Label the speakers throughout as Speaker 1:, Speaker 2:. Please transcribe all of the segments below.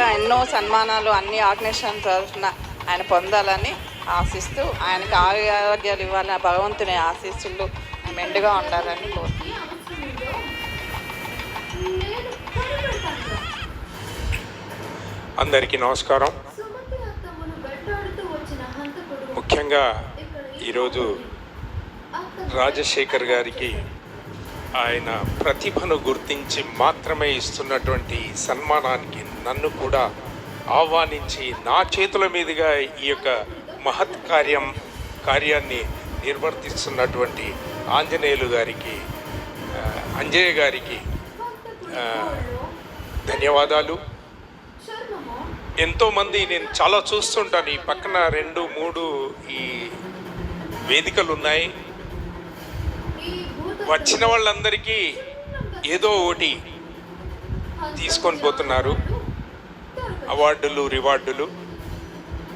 Speaker 1: ఇంకా ఎన్నో సన్మానాలు అన్ని ఆర్గనైజేషన్ తరఫున ఆయన పొందాలని ఆశిస్తూ ఆయనకి ఆరోగ్యాలు ఇవ్వాలని భగవంతుని ఆశీస్సులు మెండుగా ఉండాలని కోరుతున్నాను
Speaker 2: అందరికీ నమస్కారం. ముఖ్యంగా ఈరోజు రాజశేఖర్ గారికి ఆయన ప్రతిభను గుర్తించి మాత్రమే ఇస్తున్నటువంటి సన్మానానికి నన్ను కూడా ఆహ్వానించి నా చేతుల మీదుగా ఈ యొక్క మహత్ కార్యం కార్యాన్ని నిర్వర్తిస్తున్నటువంటి ఆంజనేయులు గారికి అంజయ్య గారికి ధన్యవాదాలు. ఎంతోమంది నేను చాలా చూస్తుంటాను. ఈ పక్కన రెండు మూడు ఈ వేదికలు ఉన్నాయి వచ్చిన వాళ్ళందరికీ ఏదో ఒకటి తీసుకొని పోతున్నారు. అవార్డులు రివార్డులు.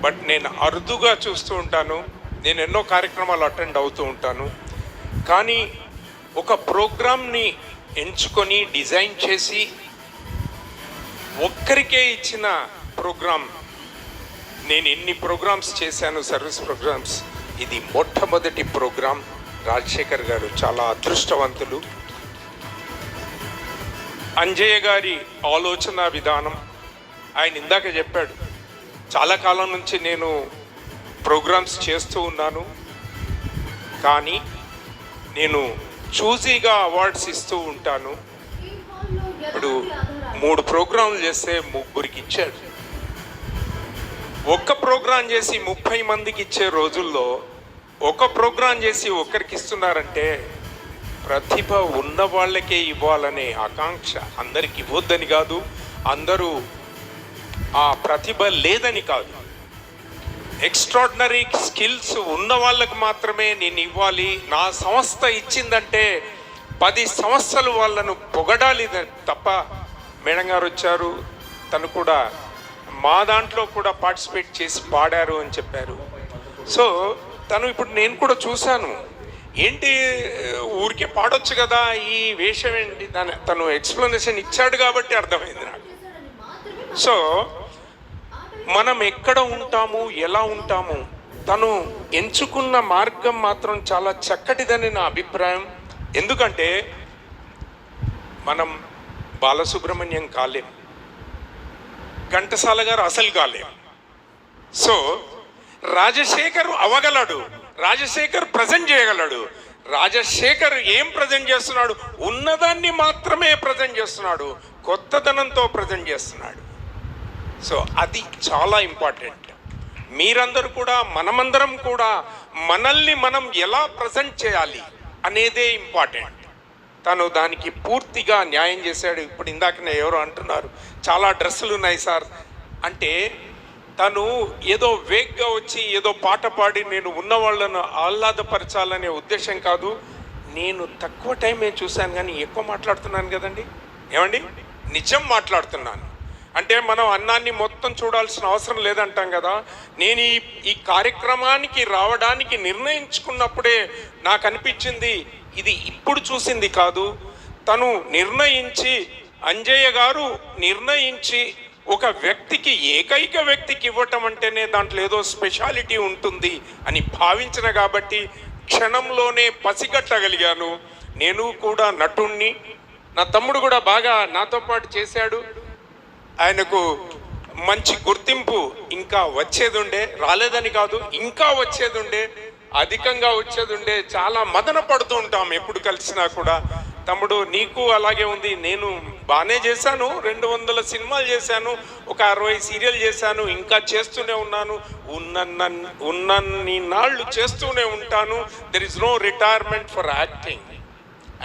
Speaker 2: బట్ నేను అరుదుగా చూస్తూ ఉంటాను. నేను ఎన్నో కార్యక్రమాలు అటెండ్ అవుతూ ఉంటాను. కానీ ఒక ప్రోగ్రామ్ని ఎంచుకొని డిజైన్ చేసి ఒక్కరికే ఇచ్చిన ప్రోగ్రామ్. నేను ఎన్ని ప్రోగ్రామ్స్ చేశాను సర్వీస్ ప్రోగ్రామ్స్. ఇది మొట్టమొదటి ప్రోగ్రామ్. రాజశేఖర్ గారు చాలా అదృష్టవంతులు. అంజయ్య గారి ఆలోచన విధానం ఆయన ఇందాక చెప్పాడు. చాలా కాలం నుంచి నేను ప్రోగ్రామ్స్ చేస్తూ ఉన్నాను. కానీ నేను చూజీగా అవార్డ్స్ ఇస్తూ ఉంటాను. ఇప్పుడు మూడు ప్రోగ్రాంలు చేస్తే ముగ్గురికి ఇచ్చాడు. ఒక్క ప్రోగ్రాం చేసి ముప్పై మందికి ఇచ్చే రోజుల్లో ఒక ప్రోగ్రాం చేసి ఒక్కరికి ఇస్తున్నారంటే ప్రతిభ ఉన్న వాళ్ళకే ఇవ్వాలనే ఆకాంక్ష అందరికి ఇవ్వద్దని కాదు అందరూ ఆ ప్రతిభ లేదని కాదు. ఎక్స్ట్రాడినరీ స్కిల్స్ ఉన్న వాళ్ళకు మాత్రమే నేను ఇవ్వాలి. నా సంస్థ ఇచ్చిందంటే పది సంస్థలు వాళ్ళను పొగడాలి తప్ప మేడం గారు వచ్చారు తను కూడా మా దాంట్లో కూడా పార్టిసిపేట్ చేసి పాడారు అని చెప్పారు. సో తను ఇప్పుడు నేను కూడా చూశాను. ఏంటి ఊరికే పాడొచ్చు కదా ఈ వేషం ఏంటి? దాని తను ఎక్స్ప్లెనేషన్ ఇచ్చాడు కాబట్టి అర్థమైంది నాకు. సో మనం ఎక్కడ ఉంటాము ఎలా ఉంటాము? తను ఎంచుకున్న మార్గం మాత్రం చాలా చక్కటిదని నా అభిప్రాయం. ఎందుకంటే మనం బాలసుబ్రహ్మణ్యం కాలేం. ఘంటసాల గారు అసలు కాలేం. సో రాజశేఖర్ అవగలడు. రాజశేఖర్ ప్రజెంట్ చేయగలడు. రాజశేఖర్ ఏం ప్రజెంట్ చేస్తున్నాడు? ఉన్నదాన్ని మాత్రమే ప్రజెంట్ చేస్తున్నాడు. కొత్తదనంతో ప్రజెంట్ చేస్తున్నాడు. సో అది చాలా ఇంపార్టెంట్. మీరందరూ కూడా మనమందరం కూడా మనల్ని మనం ఎలా ప్రజెంట్ చేయాలి అనేదే ఇంపార్టెంట్. తను దానికి పూర్తిగా న్యాయం చేశాడు. ఇప్పుడు ఇందాకనే ఎవరో అంటున్నారు చాలా డ్రెస్సులు ఉన్నాయి సార్. అంటే తను ఏదో వేగ్గా వచ్చి ఏదో పాట పాడి నేను ఉన్న వాళ్ళను ఆహ్లాదపరచాలనే ఉద్దేశం కాదు. నేను తక్కువ టైమే చూశాను కానీ ఎక్కువ మాట్లాడుతున్నాను కదండి. ఏమండి? నిజం మాట్లాడుతున్నాను. అంటే మనం అన్నాన్ని మొత్తం చూడాల్సిన అవసరం లేదంటాం కదా. నేను ఈ ఈ కార్యక్రమానికి రావడానికి నిర్ణయించుకున్నప్పుడే నాకు అనిపించింది ఇది ఇప్పుడు చూసింది కాదు. తను నిర్ణయించి అంజయ్య గారు నిర్ణయించి ఒక వ్యక్తికి ఏకైక వ్యక్తికి ఇవ్వటం అంటేనే దాంట్లో ఏదో స్పెషాలిటీ ఉంటుంది అని భావించిన కాబట్టి క్షణంలోనే పసిగట్టగలిగాను. నేను కూడా నటుణ్ణి నా తమ్ముడు కూడా బాగా నాతో పాటు చేశాడు. ఆయనకు మంచి గుర్తింపు ఇంకా వచ్చేదుండే రాలేదని కాదు ఇంకా వచ్చేదుండే అధికంగా వచ్చేదుండే చాలా మదన పడుతూ ఉంటాం ఎప్పుడు కలిసినా కూడా. తమ్ముడు నీకు అలాగే ఉంది. నేను బాగానే చేశాను. రెండు వందల సినిమాలు చేశాను. ఒక అరవై సీరియల్ చేశాను. ఇంకా చేస్తూనే ఉన్నాను. ఉన్న ఉన్నన్ని నాళ్ళు చేస్తూనే ఉంటాను. There is no retirement for acting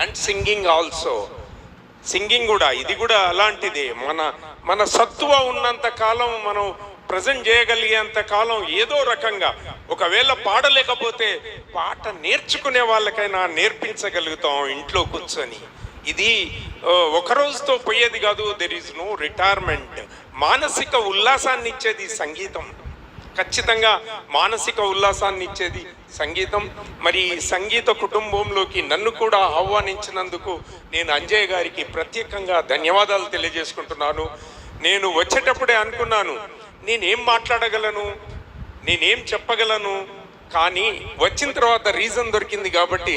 Speaker 2: and singing also singing కూడా ఇది కూడా అలాంటిదే. మన మన సత్తువ ఉన్నంత కాలం మనం ప్రజెంట్ చేయగలిగేంత కాలం ఏదో రకంగా ఒకవేళ పాడలేకపోతే పాట నేర్చుకునే వాళ్ళకైనా నేర్పించగలుగుతాం ఇంట్లో కూర్చొని. ఇది ఒక రోజుతో పోయేది కాదు దెర్ ఈజ్ నో రిటైర్మెంట్ మానసిక ఉల్లాసాన్ని ఇచ్చేది సంగీతం. ఖచ్చితంగా మానసిక ఉల్లాసాన్ని ఇచ్చేది సంగీతం. మరి సంగీత కుటుంబంలోకి నన్ను కూడా ఆహ్వానించినందుకు నేను అంజయ్ గారికి ప్రత్యేకంగా ధన్యవాదాలు తెలియజేసుకుంటున్నాను. నేను వచ్చేటప్పుడే అనుకున్నాను నేనేం మాట్లాడగలను? నేనేం చెప్పగలను? కానీ వచ్చిన తర్వాత రీజన్ దొరికింది కాబట్టి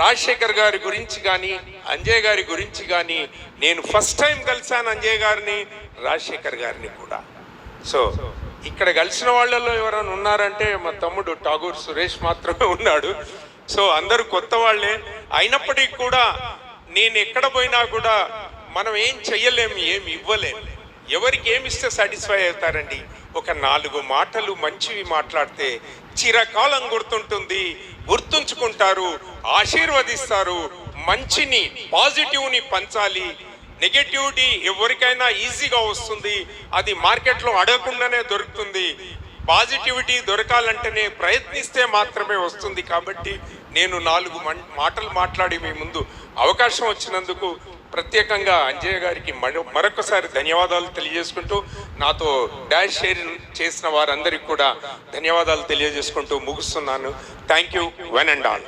Speaker 2: రాజశేఖర్ గారి గురించి కానీ అంజయ్ గారి గురించి కానీ నేను ఫస్ట్ టైం కలిశాను అంజయ్ గారిని రాజశేఖర్ గారిని కూడా. సో ఇక్కడ కలిసిన వాళ్ళలో ఎవరైనా ఉన్నారంటే మా తమ్ముడు ఠాగూర్ సురేష్ మాత్రమే ఉన్నాడు. సో అందరూ కొత్త వాళ్ళే. అయినప్పటికీ కూడా నేను ఎక్కడ పోయినా కూడా మనం ఏం చెయ్యలేము ఏం ఇవ్వలేము. ఎవరికి ఏమి ఇస్తే సాటిస్ఫై అవుతారండి? ఒక నాలుగు మాటలు మంచివి మాట్లాడితే చిరకాలం గుర్తుంటుంది. గుర్తుంచుకుంటారు ఆశీర్వదిస్తారు మంచిని పాజిటివ్ని పంచాలి. నెగటివిటీ ఎవరికైనా ఈజీగా వస్తుంది. అది మార్కెట్లో అడగకుండానే దొరుకుతుంది. పాజిటివిటీ దొరకాలంటేనే ప్రయత్నిస్తే మాత్రమే వస్తుంది. కాబట్టి నేను నాలుగు మం- మాటలు మాట్లాడి మీ ముందు అవకాశం వచ్చినందుకు ప్రత్యేకంగా అంజయ్య గారికి మరొకసారి ధన్యవాదాలు తెలియజేసుకుంటూ నాతో డాష్ షేర్ చేసిన వారందరికీ కూడా ధన్యవాదాలు తెలియజేసుకుంటూ ముగుస్తున్నాను. Thank you one and all